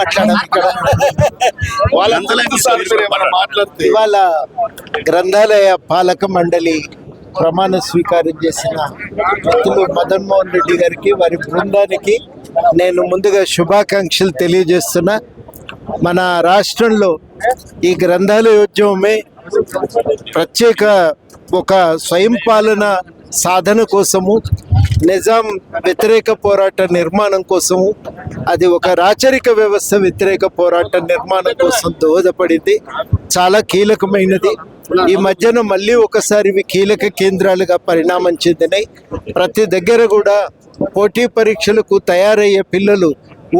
మాట్లాడాలి ఇక్కడ. వాళ్ళందరూ మాట్లాడితే ఇవాళ గ్రంథాలయ పాలక మండలి ప్రమాణ స్వీకారం చేసిన వ్యక్తులు మదన్ మోహన్ రెడ్డి గారికి వారి బృందానికి నేను ముందుగా శుభాకాంక్షలు తెలియజేస్తున్నా. మన రాష్ట్రంలో ఈ గ్రంథాలయోద్యమమే ప్రత్యేక ఒక స్వయం పాలన సాధన కోసము నిజాం వ్యతిరేక పోరాట నిర్మాణం కోసము అది ఒక రాచరిక వ్యవస్థ వ్యతిరేక పోరాట నిర్మాణం కోసం దోహదపడింది. చాలా కీలకమైనది. ఈ మధ్యన మళ్ళీ ఒకసారి ఇవి కీలక కేంద్రాలుగా పరిణామం చెందినాయి. ప్రతి దగ్గర కూడా పోటీ పరీక్షలకు తయారయ్యే పిల్లలు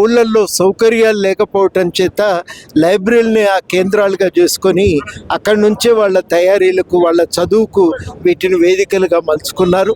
ఊళ్ళల్లో సౌకర్యాలు లేకపోవటం చేత లైబ్రరీని ఆ కేంద్రాలుగా చేసుకొని అక్కడి నుంచే వాళ్ళ తయారీలకు వాళ్ళ చదువుకు వీటిని వేదికలుగా మలుచుకున్నారు.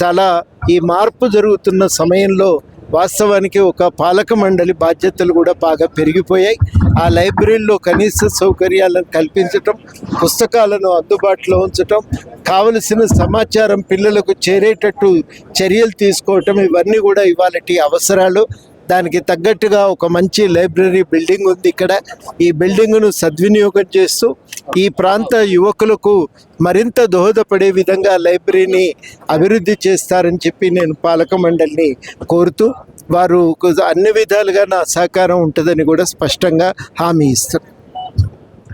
చాలా ఈ మార్పు జరుగుతున్న సమయంలో వాస్తవానికి ఒక పాలక మండలి బాధ్యతలు కూడా బాగా పెరిగిపోయాయి. ఆ లైబ్రరీలో కనీస సౌకర్యాలను కల్పించటం పుస్తకాలను అందుబాటులో ఉంచటం కావలసిన సమాచారం పిల్లలకు చేరేటట్టు చర్యలు తీసుకోవటం ఇవన్నీ కూడా ఇవాళ అవసరాలు. దానికి తగ్గట్టుగా ఒక మంచి లైబ్రరీ బిల్డింగ్ ఉంది ఇక్కడ. ఈ బిల్డింగ్ను సద్వినియోగం చేస్తూ ఈ ప్రాంత యువకులకు మరింత దోహదపడే విధంగా లైబ్రరీని అభివృద్ధి చేస్తారని చెప్పి నేను పాలక మండలిని కోరుతూ వారు అన్ని విధాలుగా నా సహకారం ఉంటుందని కూడా స్పష్టంగా హామీ ఇస్తున్నాను